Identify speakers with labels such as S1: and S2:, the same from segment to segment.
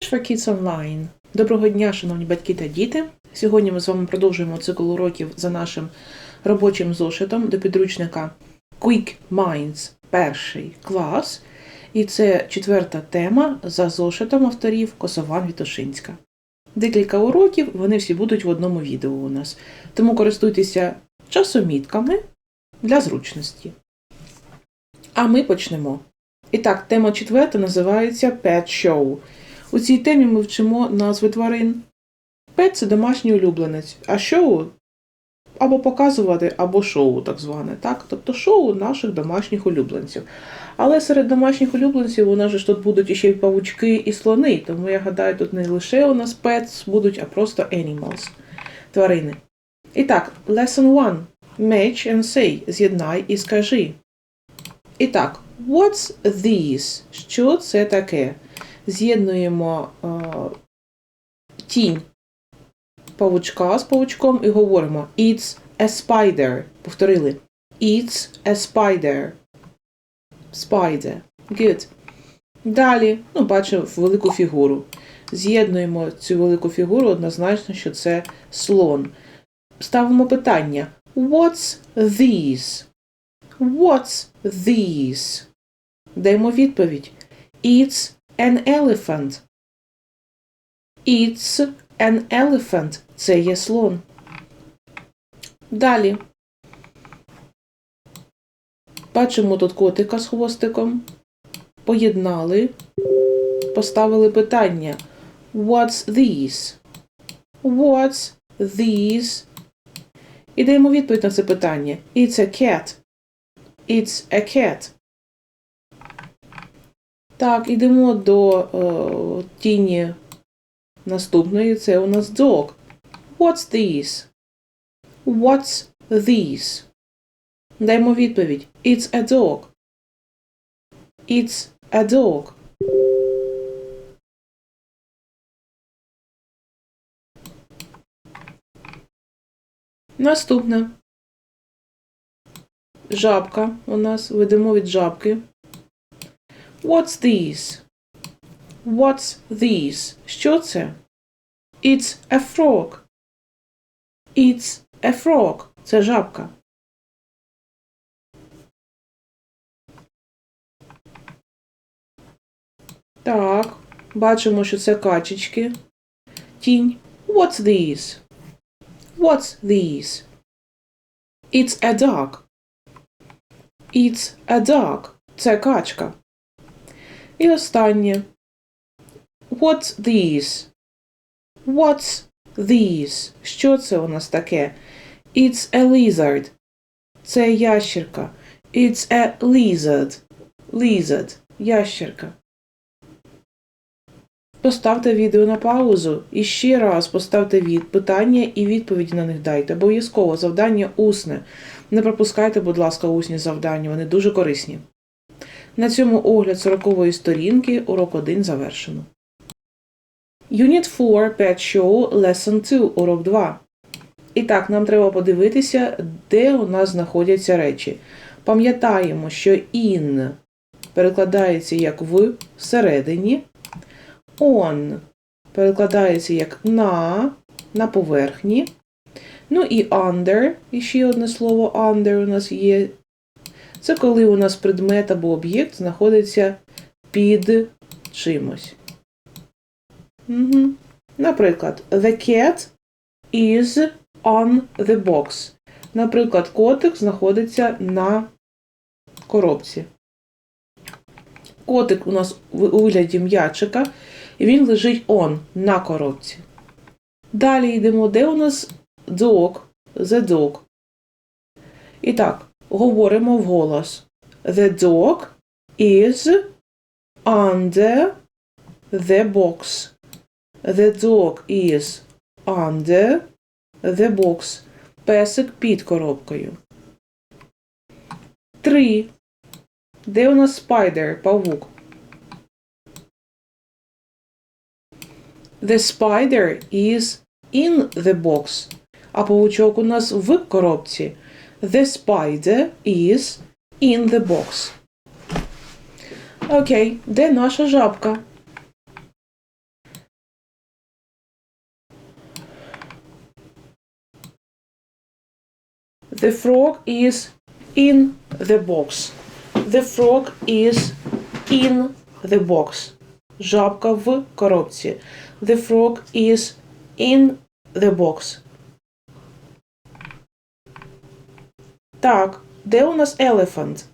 S1: Kids Online. Доброго дня, шановні батьки та діти. Сьогодні ми з вами продовжуємо цикл уроків за нашим робочим зошитом до підручника Quick Minds перший клас. І це четверта тема за зошитом авторів Косован Вітошинська. Декілька уроків, вони всі будуть в одному відео у нас. Тому користуйтеся часомітками для зручності. А ми почнемо. І так, тема четверта називається Pet Show. У цій темі ми вчимо назви тварин. Пет це домашній улюбленець, а шоу або показувати, або шоу, так зване. Так? Тобто шоу наших домашніх улюбленців. Але серед домашніх улюбленців у нас ж тут будуть іще й павучки і слони, тому я гадаю, тут не лише у нас pets будуть, а просто animals. Тварини. І так, lesson 1. Match and say. З'єднай і скажи. І так, what's this? Що це таке? З'єднуємо е, тінь павучка з павучком і говоримо It's a spider. Повторили. It's a spider. Spider. Good. Далі, ну, бачимо велику фігуру. З'єднуємо цю велику фігуру однозначно, що це слон. Ставимо питання. What's this? What's this? Даємо відповідь. It's an elephant. It's an elephant. Це є слон. Далі. Бачимо тут котика з хвостиком. Поєднали. Поставили питання. What's this? What's this? І даємо відповідь на це питання. It's a cat. It's a cat. Так, ідемо до е, тіні наступної. Це у нас dog. What's this? What's this? Даємо відповідь. It's a dog. It's a dog. Наступне. Жабка у нас. Ведемо від жабки. What's this? What's this? Що це? It's a frog. It's a frog. Це жабка. Так, бачимо, що це качечки. Тінь. What's this? What's this? It's a dog. It's a dog. Це качка. І останнє. What's this? What's this? Що це у нас таке? It's a lizard. Це ящерка. It's a lizard. Lizard. Ящерка. Поставте відео на паузу і ще раз поставте від питання і відповіді на них дайте. Обов'язково завдання усне. Не пропускайте, будь ласка, усні завдання, вони дуже корисні. На цьому огляд 40-ї сторінки урок 1 завершено. Unit 4 Pet Show Lesson 2 урок 2. І так, нам треба подивитися, де у нас знаходяться речі. Пам'ятаємо, що in перекладається як в всередині. On перекладається як на, на поверхні. Ну і under, і ще одне слово under у нас є. Це коли у нас предмет або об'єкт знаходиться під чимось. Угу. Наприклад, the cat is on the box. Наприклад, котик знаходиться на коробці. Котик у нас у вигляді м'ячика, і він лежить on на коробці. Далі йдемо, де у нас dog, the dog. І так, говоримо вголос. The dog is under the box. The dog is under the box. Песик під коробкою. Три. Де у нас spider, павук? The spider is in the box. А павучок у нас в коробці. the spider is in the box. Окей, okay. де наша жабка? The frog is in the box. The frog is in the box. Жабка в коробці. The frog is in the box. Так, де у нас elephant?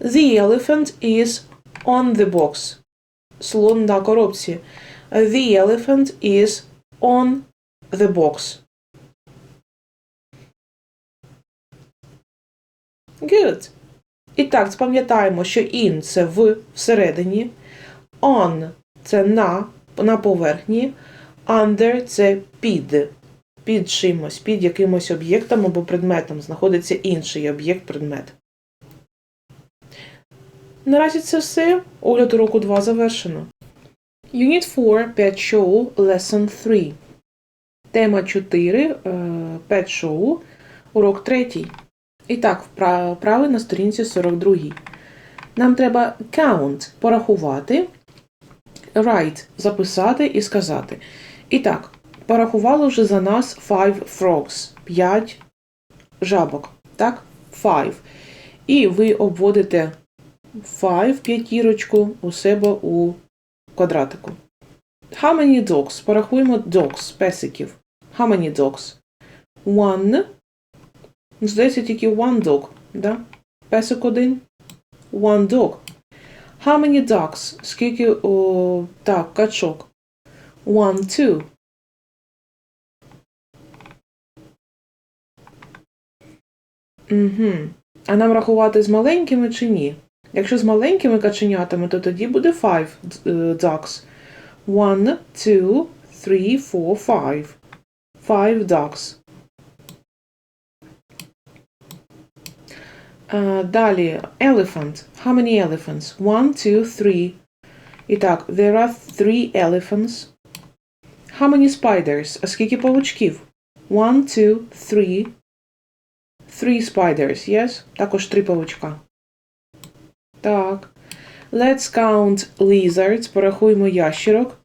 S1: The elephant is on the box. Слон на коробці. The elephant is on the box. Good. І так, запам'ятаємо, що in це в всередині, on це на, на поверхні, under це під. Під чимось, під якимось об'єктом або предметом знаходиться інший об'єкт-предмет. Наразі це все. Огляд уроку 2 завершено. Unit 4 Pet Show Lesson 3. Тема 4 е, Pet Show. Урок 3. І так, впра- вправи на сторінці 42. Нам треба count порахувати, write записати і сказати. І так, порахували вже за нас 5 frogs. 5 жабок. Так? 5. І ви обводите 5 п'ятірочку у себе у квадратику. How many dogs? Порахуємо dogs, песиків. How many dogs? One. Здається, тільки one dog, да? Песик один. One dog. How many ducks? Скільки, о, так, качок. One, two. Угу. А нам рахувати з маленькими чи ні? Якщо з маленькими каченятами, то тоді буде five е, ducks. One, two, three, four, five. Five ducks. Далі, elephant. How many elephants? One, two, three. І так, there are three elephants. How many spiders? А скільки павучків? One, two, three. Three spiders, yes? Також три павучка. Так. Let's count lizards. Порахуємо ящерок.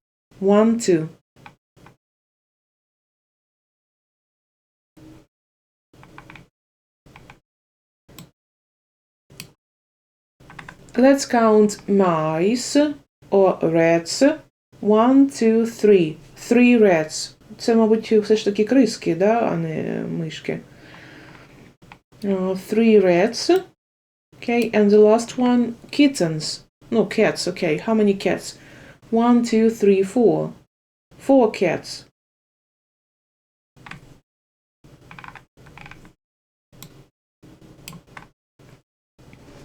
S1: One, two. Let's count mice or rats. One, two, three. Three rats. Це, мабуть, все ж таки криски, да, а не мишки. Uh, three rats. Okay, and the last one, kittens. No, cats, okay. How many cats? One, two, three, four. Four cats.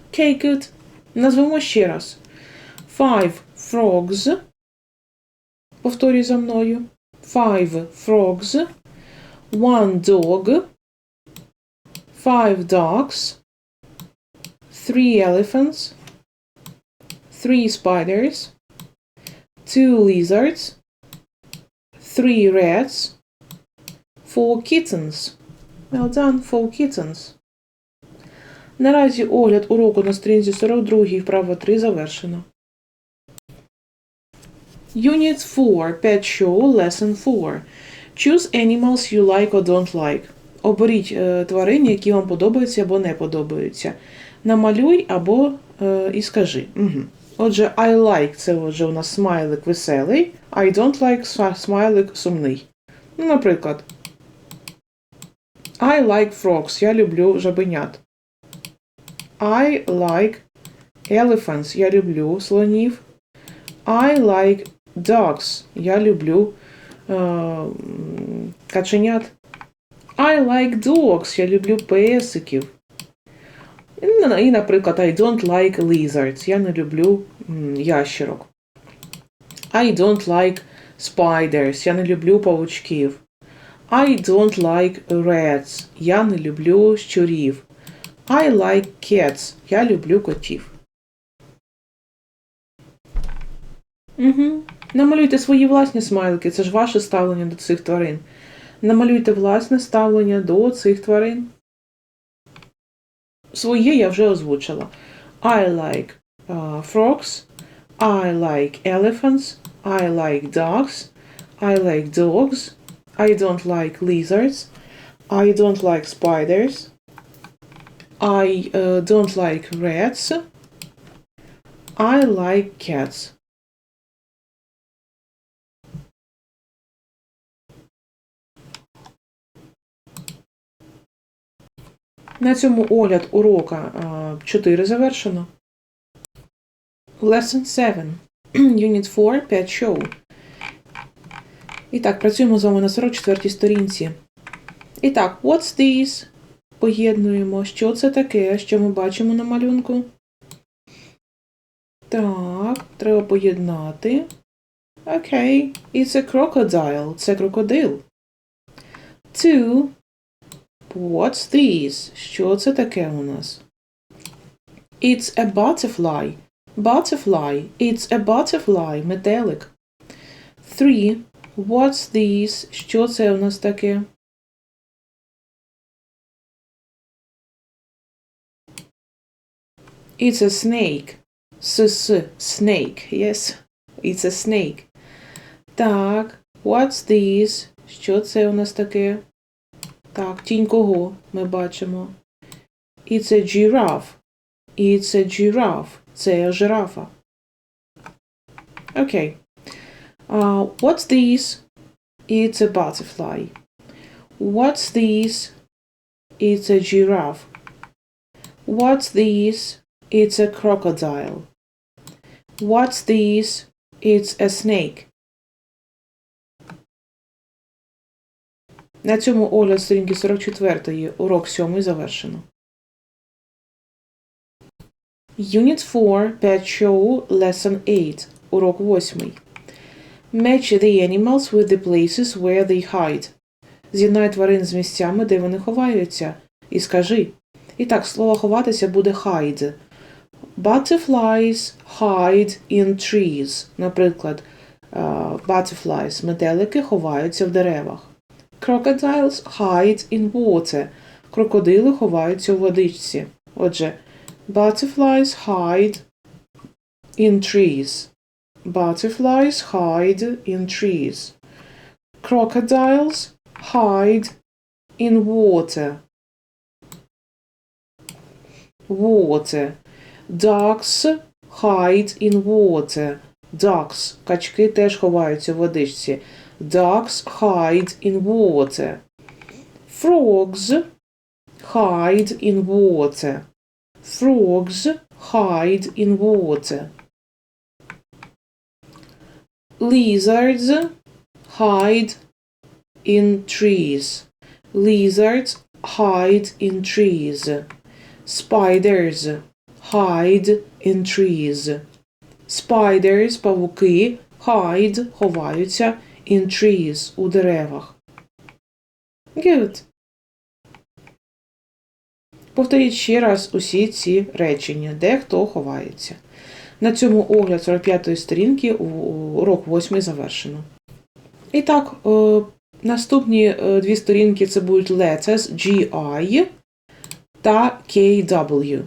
S1: Okay, good. Назвемо ще раз. Five frogs. Повторюй за мною. Five frogs. One dog. Five dogs. Three elephants. Three spiders. Two lizards. Three rats. Four kittens. Well done, four kittens. Наразі огляд уроку на сторінці 42 вправо 3 завершено. Unit 4 Pet Show Lesson 4 Choose animals you like or don't like. Оберіть е, тварин, які вам подобаються або не подобаються. Намалюй або е, і скажи. Угу. Отже, I like це отже у нас смайлик веселий, I don't like смайлик сумний. Ну, наприклад, I like frogs. Я люблю жабенят. I like elephants. Я люблю слонів. I like dogs. Я люблю е, каченят. I like dogs. Я люблю песиків. І, наприклад, I don't like lizards. Я не люблю ящерок. I don't like spiders. Я не люблю павучків. I don't like rats. Я не люблю щурів. I like cats. Я люблю котів. Угу. Намалюйте свої власні смайлики. Це ж ваше ставлення до цих тварин. Намалюйте власне ставлення до цих тварин. Своє я вже озвучила. I like uh, frogs. I like elephants. I like dogs. I like dogs. I don't like lizards. I don't like spiders. I uh, don't like rats. I like cats. На цьому огляд урока 4 завершено. Lesson 7. Unit 4 5 show. І так, працюємо з вами на 44 сторінці. І так, what's this? Поєднуємо. Що це таке? Що ми бачимо на малюнку? Так, треба поєднати. Окей. It's a crocodile. Це крокодил. Two. What's this? Що це таке у нас? It's a butterfly. Butterfly. It's a butterfly. Метелик. Three. What's this? Що це у нас таке? It's a snake. S-с. Snake. Yes. It's a snake. Так. What's this? Що це у нас таке? Так, тінь кого ми бачимо? It's a giraffe. It's a giraffe. Це жирафа. Окей. Uh, what's this? It's a butterfly. What's this? It's a giraffe. What's this? It's a crocodile. What's this? It's a snake. На цьому огляд сторінки 44 урок 7 завершено. Unit 4 Pet Show Lesson 8 урок 8 Match the animals with the places where they hide. З'єднай тварин з місцями, де вони ховаються. І скажи. І так, слово ховатися буде hide. Butterflies hide in trees. Наприклад, uh, butterflies, метелики ховаються в деревах. Crocodiles hide in water. Крокодили ховаються у водичці. Отже, butterflies hide in trees. Butterflies hide in trees. Crocodiles hide in water. Water. Ducks hide in water. Ducks. Качки теж ховаються в водичці. Ducks hide in water. Frogs hide in water. Frogs hide in water. Lizards hide in trees. Lizards hide in trees. Spiders hide in trees. Spiders, павуки, hide, ховаються in trees, у деревах. Good. Повторіть ще раз усі ці речення, де хто ховається. На цьому огляд 45-ї сторінки урок 8 завершено. І так, е, наступні е, дві сторінки це будуть letters GI та KW.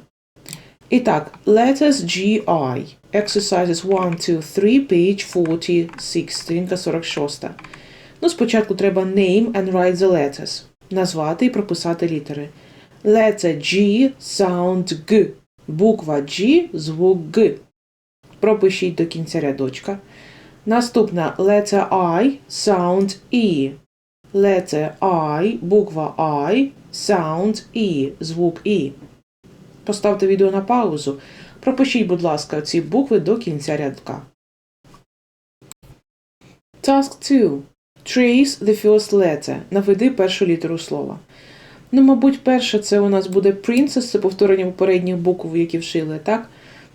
S1: І так, letters GI. Exercises 1, 2, 3, page 46, сторінка 46. Ну, спочатку треба name and write the letters. Назвати і прописати літери. Letter G, sound G. Буква G, звук G. Пропишіть до кінця рядочка. Наступна letter I, sound E. Letter I, буква I, sound E, звук E. Поставте відео на паузу. Пропишіть, будь ласка, ці букви до кінця рядка. Task 2. Trace the first letter. Наведи першу літеру слова. Ну, мабуть, перше це у нас буде princess, це повторення попередніх букв, які вшили, так?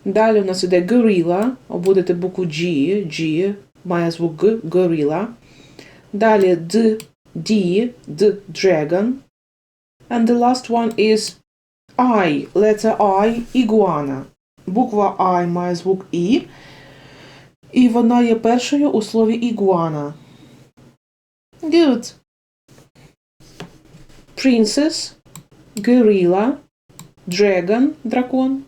S1: Далі у нас іде gorilla, обводите букву G, G, має звук Г, gorilla. Далі D, D, D, dragon. And the last one is I, I, iguana. Буква I має звук І, і вона є першою у слові ігуана. Good. Princess, gorilla, dragon, дракон,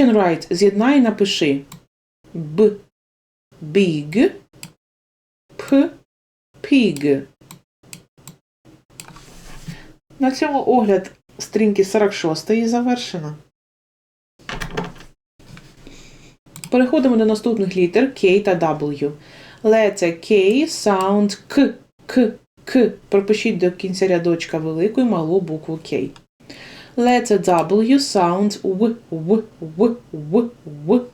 S1: and write. З'єднай і напиши. Б. Big. П. Pig. На цьому огляд стрінки 46 завершено. Переходимо до наступних літер K та W. Леця K, sound К, К, К. Пропишіть до кінця рядочка велику і малу букву K. Леця W, sound В, В, В, В, В.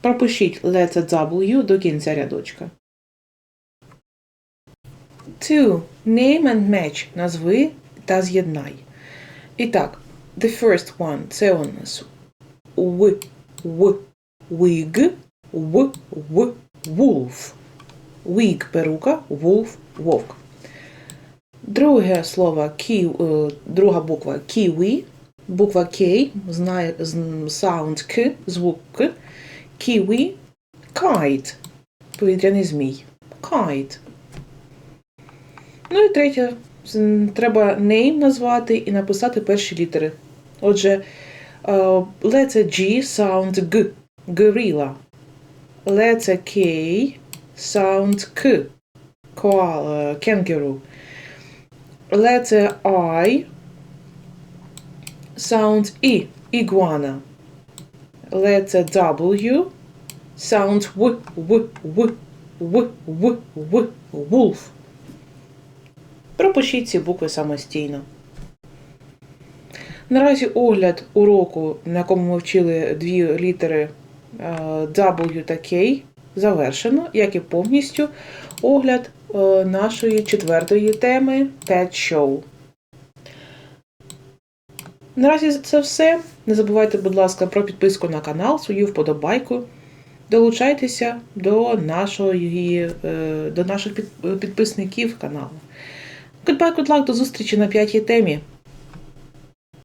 S1: Пропишіть леця W до кінця рядочка. 2. Name and match. Назви та з'єднай. І так, the first one – це у нас В, В, wig, В, В, wolf. Wig – перука, wolf – вовк. Друге слово, ки- е, друга буква kiwi, буква K, знає sound К, звук К. Kiwi, kite, повітряний змій. Kite. Ну і третє, треба name назвати і написати перші літери. Отже, е, G, sound G, gorilla. Леця K, sound K, koala, kangaroo. Letter I, sound E, iguana. Letter W, sound W, W, W, W, W, wolf. Пропишіть ці букви самостійно. Наразі огляд уроку, на якому ми вчили дві літери е, W та K, завершено, як і повністю огляд е, нашої четвертої теми Pet Show. Наразі це все. Не забувайте, будь ласка, про підписку на канал, свою вподобайку. Долучайтеся до, нашої, е, до наших підписників каналу. Goodbye, good luck, до зустрічі на п'ятій темі.